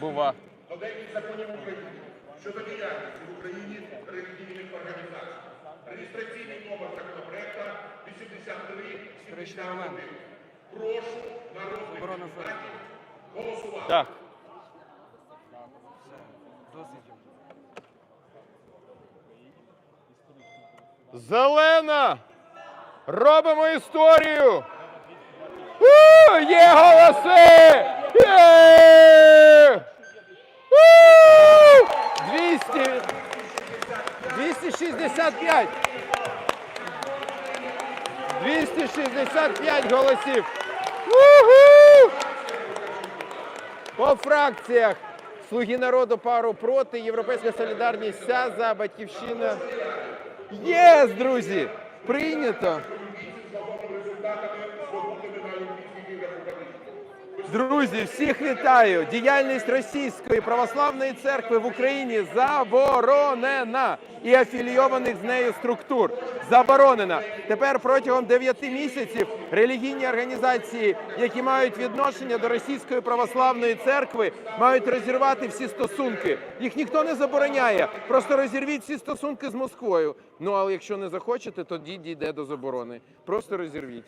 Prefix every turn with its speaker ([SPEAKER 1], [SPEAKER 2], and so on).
[SPEAKER 1] Бува.
[SPEAKER 2] до деяких законів України щодо діяльності в Україні релігійних організацій. Реєстраційний номер законопроекта 8371. Прошу народних депутатів голосувати.
[SPEAKER 1] Так. Зелена! Робимо історію! У, є голоси! Є! У! 200! 265! 265 голосів! Уху! По фракціях. Слуги народу пару проти, Європейська солідарність ся за батьківщина. Єс, друзі! Прийнято. Друзі, всіх вітаю! Діяльність Російської православної церкви в Україні заборонена і афілійованих з нею структур заборонена. Тепер протягом 9 місяців релігійні організації, які мають відношення до Російської православної церкви, мають розірвати всі стосунки. Їх ніхто не забороняє. Просто розірвіть всі стосунки з Москвою. Ну але якщо не захочете, тоді дійде до заборони. Просто розірвіть.